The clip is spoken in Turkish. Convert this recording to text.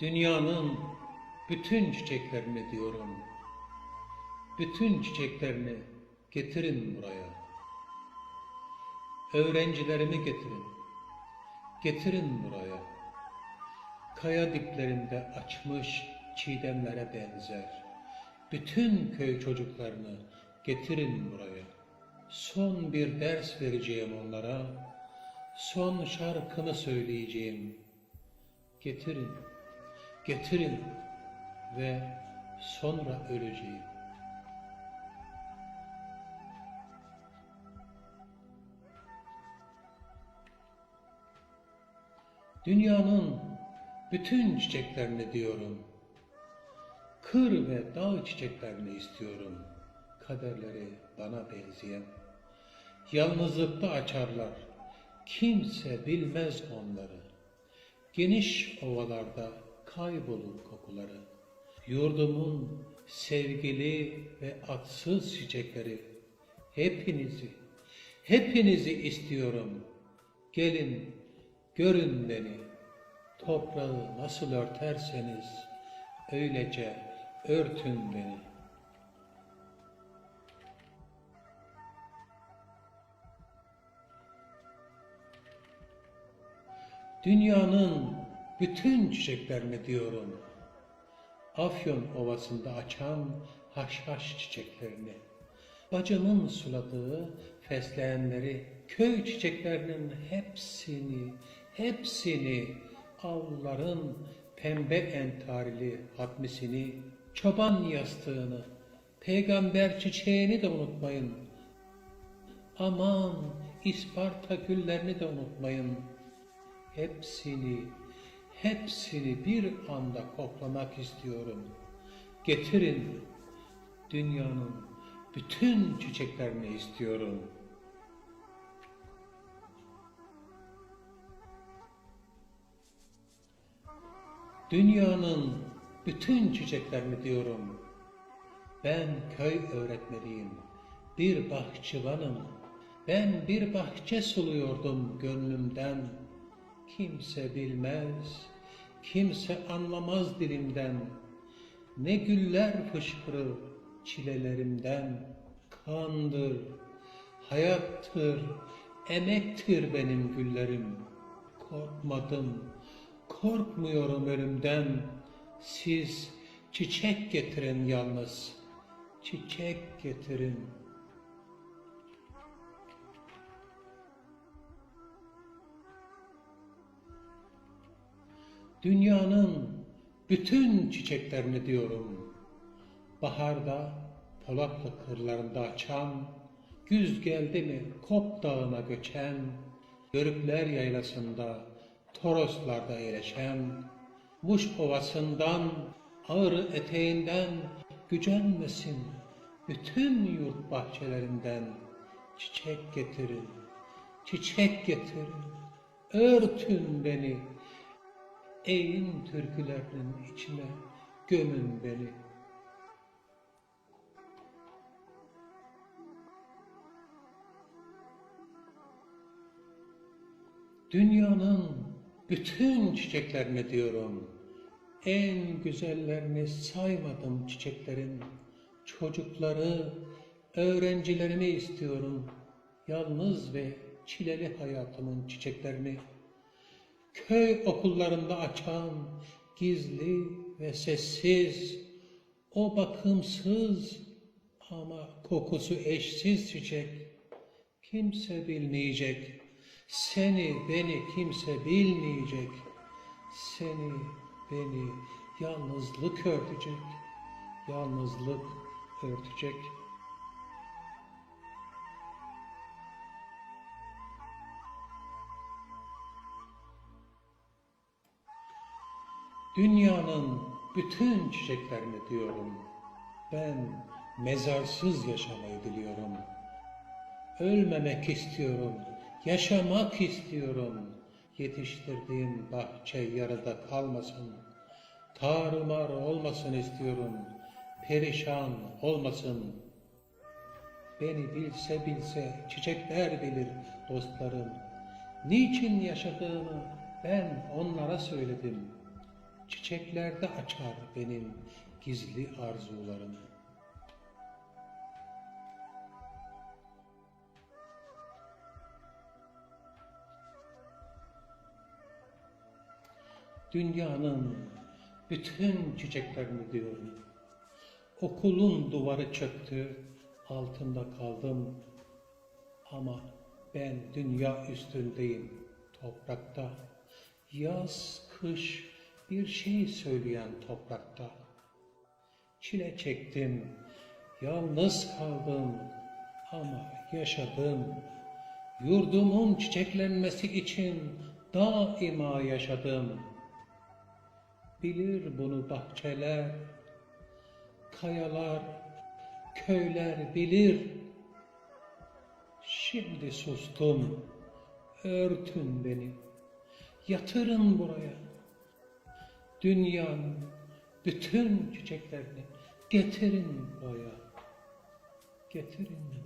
Dünyanın bütün çiçeklerini diyorum. Bütün çiçeklerini getirin buraya. Öğrencilerimi getirin. Getirin buraya. Kaya diplerinde açmış çiğdemlere benzer. Bütün köy çocuklarını getirin buraya. Son bir ders vereceğim onlara. Son şarkımı söyleyeceğim. Getirin, getirin ve sonra öleceğim. Dünyanın bütün çiçeklerini diyorum. Kır ve dağ çiçeklerini istiyorum. Kaderleri bana benzeyen. Yalnızlıkta açarlar. Kimse bilmez onları. Geniş ovalarda kaybolur kokuları. Yurdumun sevgili ve atsız çiçekleri. Hepinizi, hepinizi istiyorum. Gelin, görün beni. Toprağı nasıl örterseniz öylece örtün beni. Dünyanın bütün çiçeklerini diyorum. Afyon ovasında açan haşhaş çiçeklerini. Bacımın suladığı fesleğenleri, köy çiçeklerinin hepsini, hepsini, avluların pembe entarili hatmisini, çoban yastığını, peygamber çiçeğini de unutmayın. Aman İsparta güllerini de unutmayın. Hepsini, hepsini bir anda koklamak istiyorum. Getirin dünyanın bütün çiçeklerini istiyorum. Dünyanın bütün çiçeklerini diyorum. Ben köy öğretmeniyim, bir bahçıvanım. Ben bir bahçe suluyordum gönlümden. Kimse bilmez, kimse anlamaz dilimden. Ne güller fışkırır çilelerimden. Kandır, hayattır, emektir benim güllerim. Korkmadım, korkmuyorum ölümden. Siz çiçek getirin yalnız, çiçek getirin. Dünyanın bütün çiçeklerini diyorum. Baharda Polatlı kırlarında açan, güz geldi mi Kop Dağı'na göçen, Yörükler yaylasında, Toroslarda eğleşen, Muş ovasından, Ağrı eteğinden gücenmesin bütün yurt bahçelerinden çiçek getirin, çiçek getirin, örtün beni, eğin türkülerinin içine gömün beni. Dünyanın bütün çiçeklerini diyorum. En güzellerini saymadım çiçeklerin. Çocukları, öğrencilerini istiyorum. Yalnız ve çileli hayatımın çiçeklerini. Köy okullarında açan, gizli ve sessiz, o bakımsız ama kokusu eşsiz çiçek. Kimse bilmeyecek. Seni, beni kimse bilmeyecek. Seni, beni yalnızlık örtecek. Yalnızlık örtecek. Dünyanın bütün çiçeklerini diyorum. Ben mezarsız yaşamayı diliyorum. Ölmemek istiyorum, yaşamak istiyorum. Yetiştirdiğim bahçe yarıda kalmasın. Tarumar olmasın istiyorum. Perişan olmasın. Beni bilse bilse çiçekler bilir dostlarım. Niçin yaşadığımı ben onlara söyledim. Çiçeklerde açar benim gizli arzularım. Dünyanın bütün çiçeklerini diyorum. Okulun duvarı çöktü, altında kaldım. Ama ben dünya üstündeyim, toprakta. Yaz, kış bir şey söyleyen toprakta. Çile çektim, yalnız kaldım ama yaşadım. Yurdumun çiçeklenmesi için daima yaşadım. Bilir bunu bahçeler, kayalar, köyler bilir. Şimdi sustum, örtün beni, yatırın buraya. Dünyanın bütün çiçeklerini getirin buraya, getirin.